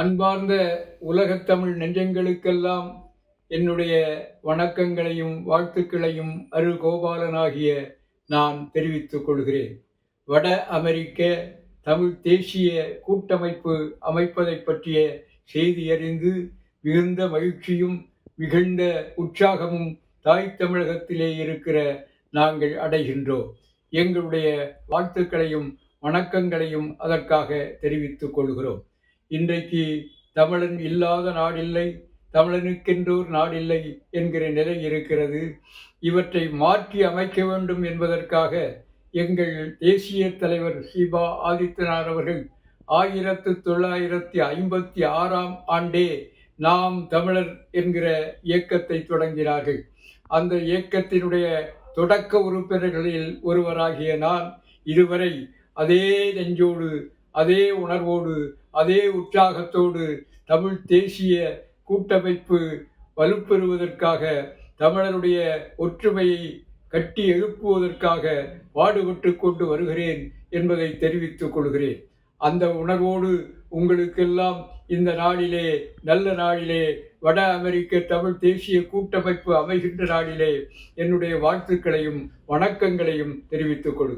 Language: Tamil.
அன்பார்ந்த உலகத்தமிழ் நெஞ்சங்களுக்கெல்லாம் என்னுடைய வணக்கங்களையும் வாழ்த்துக்களையும் அருகோபாலனாகிய நான் தெரிவித்துக் கொள்கிறேன். வட அமெரிக்க தமிழ் தேசிய கூட்டமைப்பு அமைப்பதை பற்றிய செய்தி அறிந்து மிகுந்த மகிழ்ச்சியும் மிகுந்த உற்சாகமும் தாய் தமிழகத்திலே இருக்கிற நாங்கள் அடைகின்றோம். எங்களுடைய வாழ்த்துக்களையும் வணக்கங்களையும் அதற்காக தெரிவித்துக் கொள்கிறோம். இன்றைக்கு தமிழன் இல்லாத நாடில்லை தமிழனுக்கென்றோர் நாடில்லை என்கிற நிலை இருக்கிறது. இவற்றை மாற்றி அமைக்க வேண்டும் என்பதற்காக எங்கள் தேசிய தலைவர் சீபா ஆதித்யநாத் அவர்கள் ஆயிரத்து தொள்ளாயிரத்தி ஐம்பத்தி ஆறாம் ஆண்டே நாம் தமிழர் என்கிற இயக்கத்தை தொடங்கினார்கள். அந்த இயக்கத்தினுடைய தொடக்க உறுப்பினர்களில் ஒருவராகிய நான் இதுவரை அதே நெஞ்சோடு அதே உணர்வோடு அதே உற்சாகத்தோடு தமிழ் தேசிய கூட்டமைப்பு வலுப்பெறுவதற்காக தமிழருடைய ஒற்றுமையை கட்டி எழுப்புவதற்காக பாடுபட்டு கொண்டு வருகிறேன் என்பதை தெரிவித்துக் கொள்கிறேன். அந்த உணர்வோடு உங்களுக்கெல்லாம் இந்த நாளிலே நல்ல நாளிலே வட அமெரிக்க தமிழ் தேசிய கூட்டமைப்பு அமைகின்ற நாளிலே என்னுடைய வாழ்த்துக்களையும் வணக்கங்களையும் தெரிவித்துக் கொள்கிறேன்.